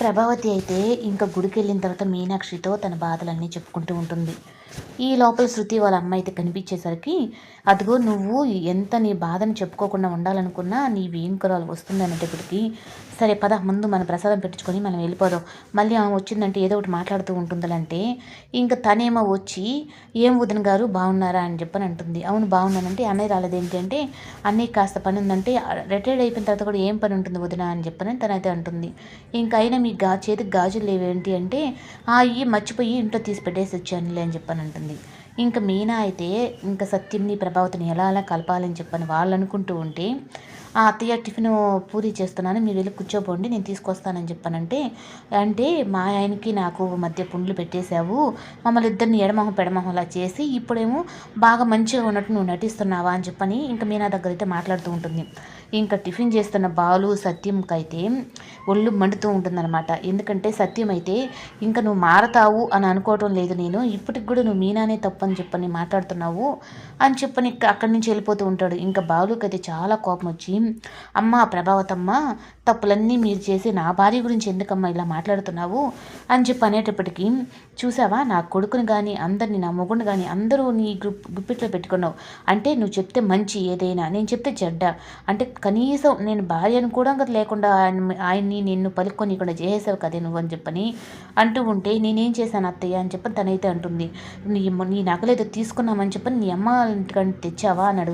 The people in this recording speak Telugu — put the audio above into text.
ప్రభావతి అయితే ఇంకా గుడికి వెళ్ళిన తర్వాత మీనాక్షితో తన బాధలన్నీ చెప్పుకుంటూ ఉంటుంది. ఈ లోపల శృతి వాళ్ళ అమ్మ అయితే కనిపించేసరికి అదిగో నువ్వు ఎంత నీ బాధను చెప్పుకోకుండా ఉండాలనుకున్నా నీ వేంకురాలు వస్తుంది అనేటప్పటికి సరే పద ముందు మన ప్రసాదం పెట్టించుకొని మనం వెళ్ళిపోదాం. మళ్ళీ ఆమె వచ్చిందంటే ఏదో ఒకటి మాట్లాడుతూ ఉంటుందంటే ఇంకా తనేమో వచ్చి ఏం వదిన గారు బాగున్నారా? అని చెప్పని అంటుంది. అవును బాగున్నానంటే అన్నయ్య రాలేదు ఏంటంటే అన్నయ్య కాస్త పని ఉందంటే రిటైర్డ్ అయిపోయిన తర్వాత కూడా ఏం పని ఉంటుంది వదిన? అని చెప్పని తనైతే అంటుంది. ఇంకా అయినా మీ గా చేతికి గాజులు లేవేంటి అంటే ఆ ఇవి మర్చిపోయి ఇంట్లో తీసి పెట్టేసి వచ్చానులే అని చెప్పాను అంటుంది. ఇంకా మీనా అయితే ఇంకా సత్యంని ప్రభావతిని ఎలా అలా కలపాలని చెప్పని వాళ్ళు అనుకుంటూ ఉంటే ఆ అత్తయ్య టిఫిన్ పూరి చేస్తున్నాను మీరు వెళ్ళి కూర్చోపోండి నేను తీసుకొస్తానని చెప్పానంటే అంటే మా ఆయనకి నాకు మధ్య పుండ్లు పెట్టేశావు మమ్మల్ని ఇద్దరిని ఎడమొహం పెడమొహంలా చేసి ఇప్పుడేమో బాగా మంచిగా ఉన్నట్టు నువ్వు నటిస్తున్నావా అని చెప్పని ఇంకా మీనా దగ్గర అయితే మాట్లాడుతూ ఉంటుంది. ఇంకా టిఫిన్ చేస్తున్న బాలు సత్యంకి అయితే ఒళ్ళు మండుతూ ఉంటుందన్నమాట. ఎందుకంటే సత్యం అయితే ఇంకా నువ్వు మారతావు అని అనుకోవటం లేదు నేను ఇప్పటికి కూడా నువ్వు మీనానే తప్పని చెప్పని మాట్లాడుతున్నావు అని చెప్పని అక్కడి నుంచి వెళ్ళిపోతూ ఉంటాడు. ఇంకా బాలుకి అయితే చాలా కోపం వచ్చి అమ్మ ప్రభావతమ్మ తప్పులన్నీ మీరు చేసి నా భార్య గురించి ఎందుకమ్మా ఇలా మాట్లాడుతున్నావు? అని చెప్పి అనేటప్పటికీ చూసావా? నా కొడుకుని కానీ అందరినీ నా మొగుడిని కానీ అందరూ నీ గ్రూప్ గుప్పిట్లో పెట్టుకున్నావు. అంటే నువ్వు చెప్తే మంచి ఏదైనా నేను చెప్తే చెడ్డ. అంటే కనీసం నేను భార్యను కూడా లేకుండా ఆయన ఆయన్ని నిన్ను పలుక్కొనికుండా చేసేసావు కదే నువ్వు అని చెప్పని అంటూ ఉంటే నేనేం చేశాను అత్తయ్య అని చెప్పని తనైతే అంటుంది. నీ నీ నగలేదో తీసుకున్నామని చెప్పని నీ అమ్మ ఇంటికంటే తెచ్చావా అని అడుగుతుంది.